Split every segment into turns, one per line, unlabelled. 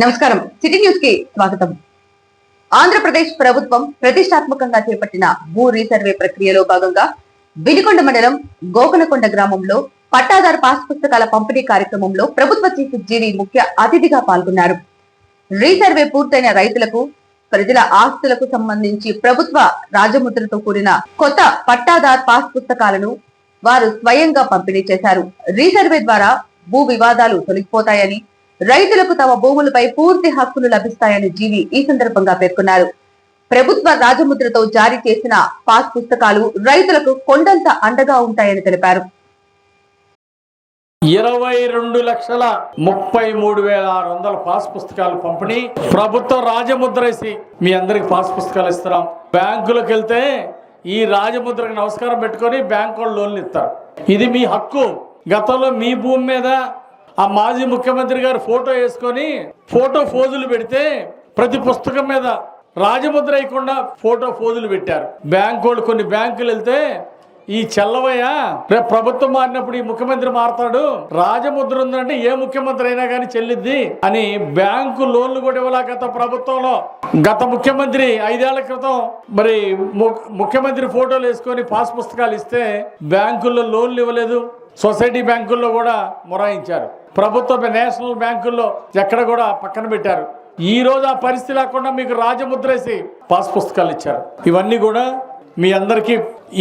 నమస్కారం. సిటీ న్యూస్కి స్వాగతం. ఆంధ్రప్రదేశ్ ప్రభుత్వం ప్రతిష్టాత్మకంగా చేపట్టిన భూ రీసర్వే ప్రక్రియలో భాగంగా వినికొండ మండలం గోకనకొండ గ్రామంలో పట్టాదారు పాస్ పుస్తకాల పంపిణీ కార్యక్రమంలో ప్రభుత్వ చీఫ్ జీవి ముఖ్య అతిథిగా పాల్గొన్నారు. రీసర్వే పూర్తయిన రైతులకు ప్రజల ఆస్తులకు సంబంధించి ప్రభుత్వ రాజముద్రతో కూడిన కొత్త పట్టాదార్ పాస్ పుస్తకాలను వారు స్వయంగా పంపిణీ చేశారు. రీసర్వే ద్వారా భూ వివాదాలు తొలగిపోతాయని రైతులకు తమ భూములపై పూర్తి హక్కులు లభిస్తాయని జీవి ఈ సందర్భంగా పేర్కొన్నారు. ప్రభుత్వ రాజముద్రతో జారీ చేసిన పాస్ పుస్తకాలు రైతులకు కొండంత అండగా ఉంటాయని తెలిపారు.
ఇరవై రెండు లక్షల ముప్పై మూడు వేల ఆరు వందల పాస్ పుస్తకాలు పంపిణీ ప్రభుత్వం రాజముద్ర వేసి మీ అందరికి పాస్ పుస్తకాలు ఇస్తున్నాం. బ్యాంకులకు వెళ్తే ఈ రాజముద్రకు నమస్కారం పెట్టుకొని బ్యాంకు వాళ్ళు లోన్లు ఇస్తారు. ఇది మీ హక్కు. గతంలో మీ భూమి మీద ఆ మాజీ ముఖ్యమంత్రి గారు ఫోటో వేసుకొని ఫోటో ఫోజులు పెడితే ప్రతి పుస్తకం మీద రాజముద్ర అయ్యకుండా ఫోటో ఫోజులు పెట్టారు. బ్యాంకు వాళ్ళు కొన్ని బ్యాంకులు వెళ్తే ఈ చెల్లవయ్య రేపు ప్రభుత్వం మారినప్పుడు ఈ ముఖ్యమంత్రి మారతాడు. రాజముద్ర ఉందంటే ఏ ముఖ్యమంత్రి అయినా కానీ చెల్లిద్ది అని బ్యాంకు లోన్లు కూడా ఇవ్వలే గత ప్రభుత్వంలో. గత ముఖ్యమంత్రి ఐదేళ్ళ క్రితం మరి ము- ముఖ్యమంత్రి ఫోటోలు వేసుకొని పాస్ పుస్తకాలు ఇస్తే బ్యాంకుల్లో లోన్లు ఇవ్వలేదు. సొసైటీ బ్యాంకుల్లో కూడా మొరాయించారు. ప్రభుత్వ నేషనల్ బ్యాంకుల్లో ఎక్కడ కూడా పక్కన పెట్టారు. ఈ రోజు ఆ పరిస్థితి లేకుండా మీకు రాజముద్రేసి పాస్ పుస్తకాలు ఇచ్చారు. ఇవన్నీ కూడా మీ అందరికీ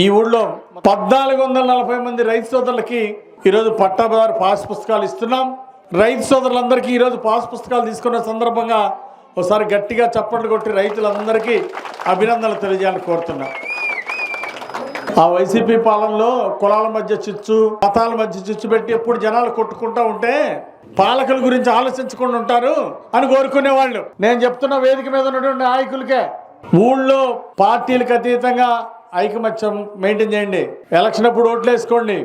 ఈ ఊళ్ళో పద్నాలుగు వందల నలభై మంది రైతు సోదరులకి ఈరోజు పట్టాదారు పాస్ పుస్తకాలు ఇస్తున్నాం. రైతు సోదరులందరికీ ఈరోజు పాస్ పుస్తకాలు తీసుకున్న సందర్భంగా ఒకసారి గట్టిగా చప్పట్లు కొట్టి రైతులందరికీ అభినందనలు తెలియజేయాలని కోరుతున్నాం. ఆ వైసీపీ పాలనలో కులాల మధ్య చిచ్చు మతాల మధ్య చిచ్చు పెట్టి ఎప్పుడు జనాలు కొట్టుకుంటా ఉంటే పాలకుల గురించి ఆలోచించకుండా ఉంటారు అని కోరుకునేవాళ్ళు నేను చెప్తున్న వేదిక మీద ఉన్నటువంటి నాయకులకే ఊళ్ళో పార్టీలకు అతీతంగా ఐకమత్యం మెయింటైన్ చేయండి. ఎలక్షన్ అప్పుడు ఓట్లు వేసుకోండి.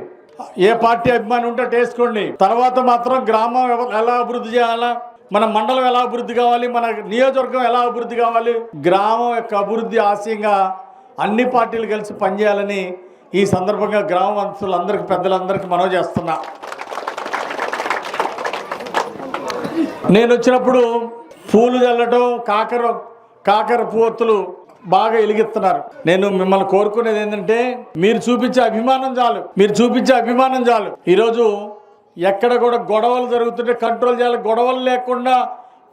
ఏ పార్టీ అభిమానం ఉంటే వేసుకోండి. తర్వాత మాత్రం గ్రామం ఎలా అభివృద్ధి చేయాలా? మన మండలం ఎలా అభివృద్ధి కావాలి? మన నియోజకవర్గం ఎలా అభివృద్ధి కావాలి? గ్రామం యొక్క అభివృద్ధి ఆశయంగా అన్ని పార్టీలు కలిసి పనిచేయాలని ఈ సందర్భంగా గ్రామవంతులందరికీ పెద్దలందరికీ మనవి చేస్తున్నా. నేను వచ్చినప్పుడు పూలు చల్లటం కాకర కాకర పువ్వొత్తులు బాగా వెలిగిస్తున్నారు నేను మిమ్మల్ని కోరుకునేది ఏంటంటే మీరు చూపించే అభిమానం చాలు. మీరు చూపించే అభిమానం చాలు. ఈరోజు ఎక్కడ కూడా గొడవలు జరుగుతుంటే కంట్రోల్ చేయాలి. గొడవలు లేకుండా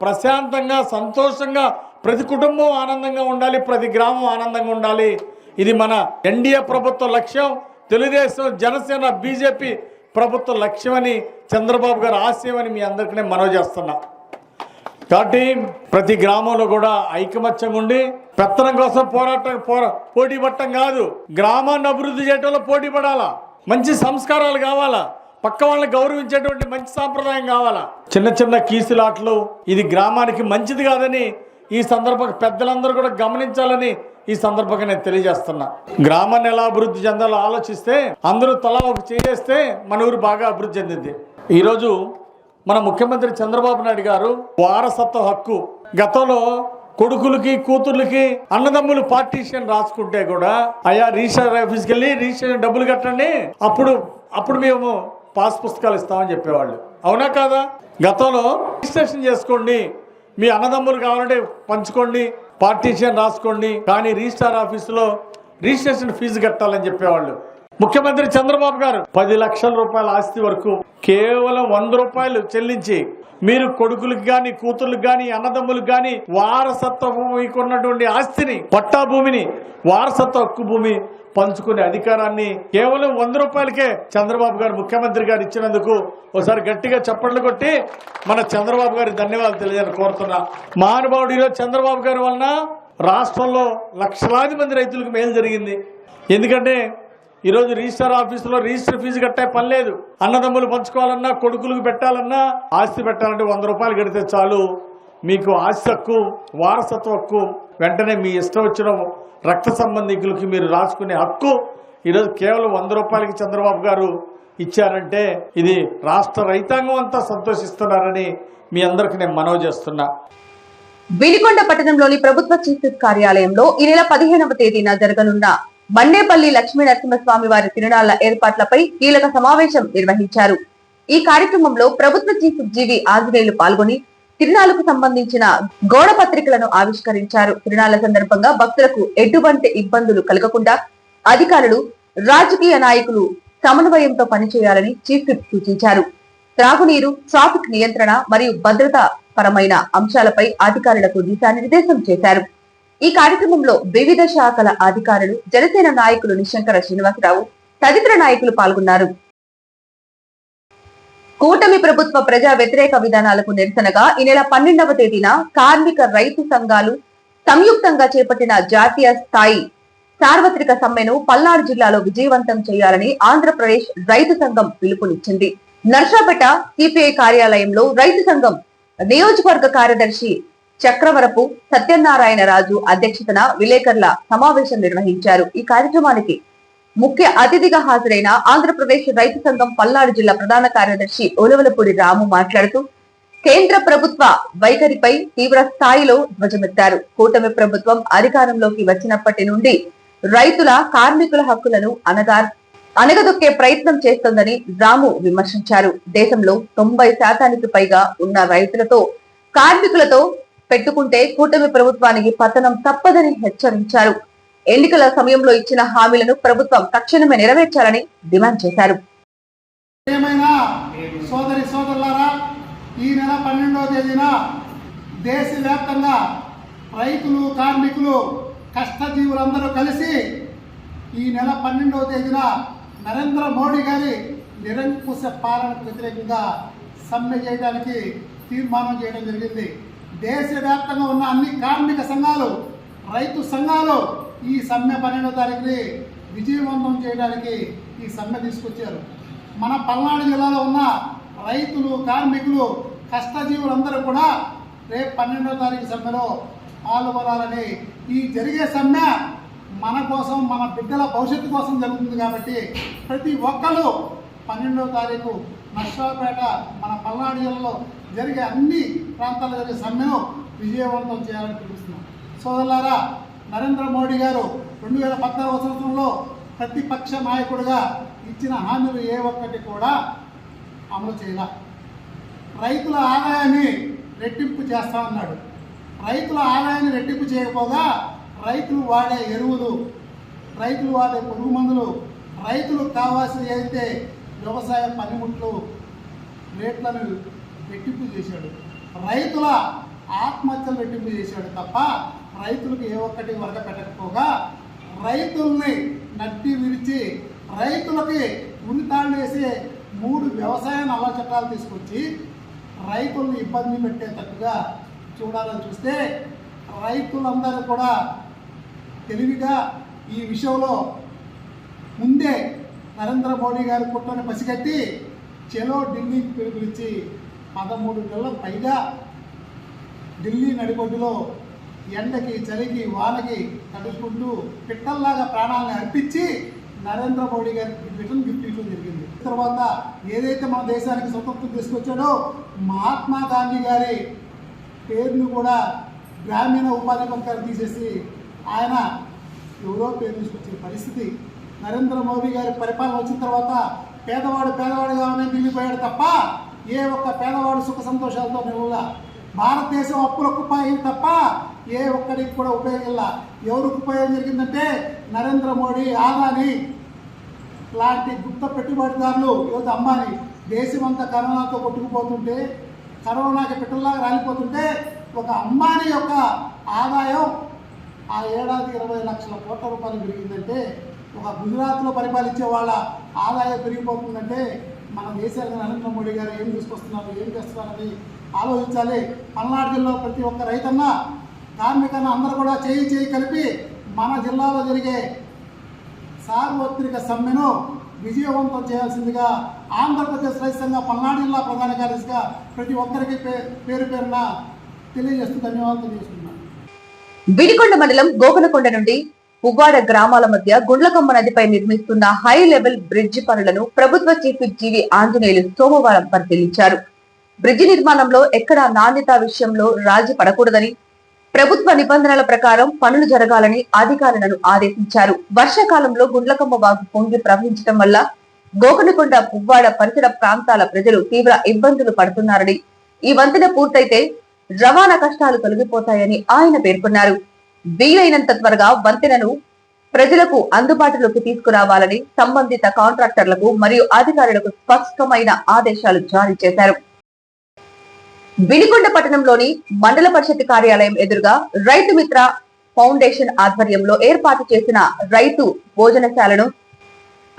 ప్రశాంతంగా సంతోషంగా ప్రతి కుటుంబం ఆనందంగా ఉండాలి ప్రతి గ్రామం ఆనందంగా ఉండాలి. ఇది మన ఎన్డీఏ ప్రభుత్వ లక్ష్యం. తెలుగుదేశం జనసేన బీజేపీ ప్రభుత్వ లక్ష్యమని చంద్రబాబు గారు ఆశయమని మీ అందరికీ నేను మనవి చేస్తున్నా. కాబట్టి ప్రతి గ్రామంలో కూడా ఐకమత్యంగా ఉండి పెత్తనం కోసం పోరాటం పోరా పోటీ పట్టడం కాదు. గ్రామాన్ని అభివృద్ధి చేయటంలో పోటీ పడాలా? మంచి సంస్కారాలు కావాలా? పక్క వాళ్ళని గౌరవించేటువంటి మంచి సాంప్రదాయం కావాలా? చిన్న చిన్న కీసులాట్లు ఇది గ్రామానికి మంచిది కాదని ఈ సందర్భంగా పెద్దలందరూ కూడా గమనించాలని ఈ సందర్భంగా నేను తెలియజేస్తున్నా. గ్రామాన్ని ఎలా అభివృద్ధి చెందాలో ఆలోచిస్తే అందరూ తలా ఒక చేస్తే మన ఊరు బాగా అభివృద్ధి చెందింది. ఈరోజు మన ముఖ్యమంత్రి చంద్రబాబు నాయుడు గారు వారసత్వ హక్కు గతంలో కొడుకులకి కూతుర్లకి అన్నదమ్ములు పార్టీషన్ రాసుకుంటే కూడా అయ్యా రిజిస్టర్ ఆఫీస్కి వెళ్ళి రిజిస్ట్రేషన్ డబ్బులు కట్టండి అప్పుడు అప్పుడు మేము పాస్ పుస్తకాలు ఇస్తామని చెప్పేవాళ్ళు. అవునా కాదా? గతంలో రిజిస్ట్రేషన్ చేసుకోండి మీ అన్నదమ్ములు కావాలంటే పంచుకోండి పార్టీషన్ రాసుకోండి కానీ రిజిస్టార్ ఆఫీసులో రిజిస్ట్రేషన్ ఫీజు కట్టాలని చెప్పేవాళ్ళు. ముఖ్యమంత్రి చంద్రబాబు గారు పది లక్షల రూపాయల ఆస్తి వరకు కేవలం వంద రూపాయలు చెల్లించి మీరు కొడుకులకు గాని కూతుర్లకు గాని అన్నదమ్ములకు గాని వారసత్వ భూమికి ఉన్నటువంటి ఆస్తిని పట్టా భూమిని వారసత్వ హక్కు భూమి పంచుకునే అధికారాన్ని కేవలం వంద రూపాయలకే చంద్రబాబు గారు ముఖ్యమంత్రి గారు ఇచ్చినందుకు ఒకసారి గట్టిగా చప్పట్లు కొట్టి మన చంద్రబాబు గారి ధన్యవాదాలు తెలియజేయాలని కోరుతున్నా. మహానుభావుడు ఈరోజు చంద్రబాబు గారి వలన రాష్ట్రంలో లక్షలాది మంది రైతులకు మేలు జరిగింది. ఎందుకంటే ఈరోజు రిజిస్టర్ ఆఫీసులో రిజిస్టర్ ఫీజు కట్టే పని లేదు. అన్నదమ్ములు పంచుకోవాలన్నా కొడుకులకు పెట్టాలన్నా ఆస్తి పెట్టాలంటే వంద రూపాయలు కడితే చాలు. మీకు ఆస్తి హక్కు వారసత్వ హక్కు వెంటనే మీ ఇష్టం వచ్చిన రక్త సంబంధికులకి మీరు రాసుకునే హక్కు ఈరోజు కేవలం వంద రూపాయలకి చంద్రబాబు గారు ఇచ్చారంటే ఇది రాష్ట్ర రైతాంగం అంతా సంతోషిస్తున్నారని మీ అందరికి నేను మనవి చేస్తున్నా.
విలికొండ పట్టణంలోని ప్రభుత్వ చీఫ్ కార్యాలయంలో ఈ నెల పదిహేనవ తేదీన జరగనున్న బండేపల్లి లక్ష్మీ నరసింహస్వామి వారి తిరునాళ్ళ ఏర్పాట్లపై కీలక సమావేశం నిర్వహించారు. ఈ కార్యక్రమంలో ప్రభుత్వ చీఫ్ జీవి ఆంజనేయులు పాల్గొని తిరునాళ్ళకు సంబంధించిన గోడ పత్రికలను ఆవిష్కరించారు. తిరునాళ్ళ సందర్భంగా భక్తులకు ఎటువంటి ఇబ్బందులు కలగకుండా అధికారులు రాజకీయ నాయకులు సమన్వయంతో పనిచేయాలని చీఫ్ విప్ సూచించారు. త్రాగునీరు ట్రాఫిక్ నియంత్రణ మరియు భద్రతా పరమైన అంశాలపై అధికారులకు దిశానిర్దేశం చేశారు. ఈ కార్యక్రమంలో వివిధ శాఖల అధికారులు జనసేన నాయకులు నిశంకర శ్రీనివాసరావు తదితర నాయకులు పాల్గొన్నారు. కూటమి ప్రభుత్వ ప్రజా వ్యతిరేక విధానాలకు నిరసనగా ఈ నెల పన్నెండవ తేదీన కార్మిక రైతు సంఘాలు సంయుక్తంగా చేపట్టిన జాతీయ స్థాయి సార్వత్రిక సమ్మెను పల్నాడు జిల్లాలో విజయవంతం చేయాలని ఆంధ్రప్రదేశ్ రైతు సంఘం పిలుపునిచ్చింది. నర్సాపేట సిపిఐ కార్యాలయంలో రైతు సంఘం నియోజకవర్గ కార్యదర్శి చక్రవరపు సత్యనారాయణ రాజు అధ్యక్షతన విలేకరుల సమావేశం నిర్వహించారు. ఈ కార్యక్రమానికి ముఖ్య అతిథిగా హాజరైన ఆంధ్రప్రదేశ్ రైతు సంఘం పల్నాడు జిల్లా ప్రధాన కార్యదర్శి ఓలవలపూడి రాము మాట్లాడుతూ కేంద్ర ప్రభుత్వ వైఖరిపై తీవ్ర స్థాయిలో ధ్వజమెత్తారు. కూటమి ప్రభుత్వం అధికారంలోకి వచ్చినప్పటి నుండి రైతుల కార్మికుల హక్కులను అనగా అనగదొక్కే ప్రయత్నం చేస్తోందని రాము విమర్శించారు. దేశంలో తొంభై శాతానికి పైగా ఉన్న రైతులతో కార్మికులతో పెట్టుకుంటే కూటమి ప్రభుత్వానికి పతనం తప్పదని హెచ్చరించారు. ఎన్నికల సమయంలో ఇచ్చిన హామీలను ప్రభుత్వం తక్షణమే నెరవేర్చాలని డిమాండ్ చేశారు.
ఏమైనా సోదరి సోదరులారా ఈ నెల పన్నెండవ తేదీన దేశవ్యాప్తంగా రైతులు కార్మికులు కష్టజీవులందరూ కలిసి ఈ నెల పన్నెండవ తేదీన నరేంద్ర మోడీ గారి నిరంకుశ పాలనకు వ్యతిరేకంగా సమ్మె చేయడానికి తీర్మానం చేయడం జరిగింది. దేశవ్యాప్తంగా ఉన్న అన్ని కార్మిక సంఘాలు రైతు సంఘాలు ఈ సమ్మె పన్నెండవ తారీఖుని విజయవంతం చేయడానికి ఈ సమ్మె తీసుకొచ్చారు. మన పల్నాడు జిల్లాలో ఉన్న రైతులు కార్మికులు కష్టజీవులందరూ కూడా రేపు పన్నెండో తారీఖు సమ్మెలో పాల్గొనాలని ఈ జరిగే సమ్మె మన కోసం మన బిడ్డల భవిష్యత్తు కోసం జరుగుతుంది కాబట్టి ప్రతి ఒక్కరూ పన్నెండో తారీఖు నర్సాపేట మన పల్నాడు జిల్లాలో జరిగే అన్ని ప్రాంతాల్లో జరిగే సమ్మెను విజయవంతం చేయాలని పిలుస్తున్నాం. సోదరులారా నరేంద్ర మోడీ గారు రెండు వేల పద్నాలుగు సంవత్సరంలో ప్రతిపక్ష నాయకుడిగా ఇచ్చిన హామీలు ఏ ఒక్కటి కూడా అమలు చేయాల. రైతుల ఆదాయాన్ని రెట్టింపు చేస్తామన్నాడు రైతుల ఆదాయాన్ని రెట్టింపు చేయకపోగా రైతులు వాడే ఎరువులు రైతులు వాడే పురుగు మందులు రైతులకు కావాల్సింది అయితే వ్యవసాయ పనిముట్లు రేట్లను రెట్టింపు చేశాడు. రైతుల ఆత్మహత్యలు రెట్టింపు చేశాడు తప్ప రైతులకు ఏ ఒక్కటి వరద పెట్టకపోగా రైతుల్ని నట్టి విరిచి రైతులకి ఉరితాళ్ళు వేసే మూడు వ్యవసాయ నల్ల చట్టాలు తీసుకొచ్చి రైతుల్ని ఇబ్బంది పెట్టేటట్టుగా చూడాలని చూస్తే రైతులందరూ కూడా తెలివిగా ఈ విషయంలో ముందే నరేంద్ర మోడీ గారి కుట్రని పసిగట్టి చెలో ఢిల్లీకి పిలుపునిచ్చి పదమూడు నెలల పైగా ఢిల్లీ నడిబొడ్డులో ఎండకి చలికి వానకి తడుచుకుంటూ పిట్టల్లాగా ప్రాణాలను అర్పించి నరేంద్ర మోడీ గారికి రిటర్న్ గిఫ్ట్ ఇవ్వడం జరిగింది. తర్వాత ఏదైతే మన దేశానికి స్వతంత్రం తీసుకొచ్చాడో మహాత్మా గాంధీ గారి పేరును కూడా గ్రామీణ ఉపాధి పథకాలు తీసేసి ఆయన ఎవరో పేరు తీసుకొచ్చే పరిస్థితి. నరేంద్ర మోదీ గారి పరిపాలన వచ్చిన తర్వాత పేదవాడు పేదవాడుగానే మిగిలిపోయాడు తప్ప ఏ ఒక్క పేదవాడు సుఖ సంతోషాలతో నిలవలా భారతదేశం అప్పుల కుప్పాయి తప్ప ఏ ఒక్కడికి కూడా ఉపయోగం ఎవరికి ఉపయోగం జరిగిందంటే నరేంద్ర మోడీ ఆదాని లాంటి గుప్త పెట్టుబడిదారులు యువత అమ్మాని దేశమంతా కరోనాతో కొట్టుకుపోతుంటే కరోనాకి పెట్టలాగా రాలిపోతుంటే ఒక అమ్మాని యొక్క ఆదాయం ఆ ఏడాది ఇరవై లక్షల కోట్ల రూపాయలు పెరిగిందంటే ఒక గుజరాత్లో పరిపాలించే వాళ్ళ ఆదాయం పెరిగిపోతుందంటే మన దేశానికి నరేంద్ర మోడీ గారు ఏం తీసుకొస్తున్నారు ఏం చేస్తున్నారని ఆలోచించాలి. పల్నాడు జిల్లాలో ప్రతి ఒక్క రైతన్న కార్మికన్న అందరూ కూడా చేయి చేయి కలిపి మన జిల్లాలో జరిగే సార్వత్రిక సమ్మెను విజయవంతం చేయాల్సిందిగా ఆంధ్రప్రదేశ్ రైతు సంఘ పల్నాడు జిల్లా ప్రధాన కార్యదర్శిగా ప్రతి ఒక్కరికి పే- పేరు పేరున తెలియజేస్తూ ధన్యవాదాలు తెలియజేస్తున్నాను.
విడికొండ మండలం గోకులకొండ నుండి పువ్వాడ గ్రామాల మధ్య గుండ్లకమ్మ నదిపై నిర్మిస్తున్న హై లెవెల్ బ్రిడ్జి పనులను ప్రభుత్వ చీఫ్ జీవి ఆంజనేయులు సోమవారం పరిశీలించారు. బ్రిడ్జి నిర్మాణంలో ఎక్కడా నాణ్యత విషయంలో రాజీ పడకూడదని ప్రభుత్వ నిబంధనల ప్రకారం పనులు జరగాలని అధికారులను ఆదేశించారు. వర్షాకాలంలో గుండ్లకమ్మ వాగు పొంగి ప్రవహించడం వల్ల గోకనకొండ పువ్వాడ పరిసర ప్రాంతాల ప్రజలు తీవ్ర ఇబ్బందులు పడుతున్నారని ఈ వంతెన పూర్తయితే రవాణా కష్టాలు తొలగిపోతాయని ఆయన పేర్కొన్నారు. వీలైనంత త్వరగా వంతెనను ప్రజలకు అందుబాటులోకి తీసుకురావాలని సంబంధిత కాంట్రాక్టర్లకు మరియు అధికారులకు స్పష్టమైన ఆదేశాలు జారీ చేశారు. వినికొండ పట్టణంలోని మండల పరిషత్ కార్యాలయం ఎదురుగా రైతు మిత్ర ఫౌండేషన్ ఆధ్వర్యంలో ఏర్పాటు చేసిన రైతు భోజనశాలను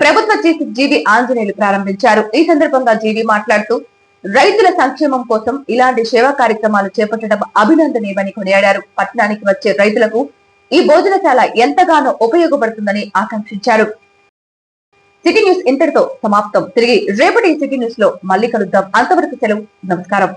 ప్రభుత్వ చీఫ్ జీవి ఆంజనేయులు ప్రారంభించారు. ఈ సందర్భంగా జీవి మాట్లాడుతూ రైతుల సంక్షేమం కోసం ఇలాంటి సేవా కార్యక్రమాలు చేపట్టడం అభినందనీయమని కొనియాడారు. పట్టణానికి వచ్చే రైతులకు ఈ భోజనశాల ఎంతగానో ఉపయోగపడుతుందని ఆకాంక్షించారు. సిటీ న్యూస్ ఇంతటితో సమాప్తం. తిరిగి రేపటి సిటీ న్యూస్లో మళ్ళీ కలుద్దాం. అంతవరకు సెలవు. నమస్కారం.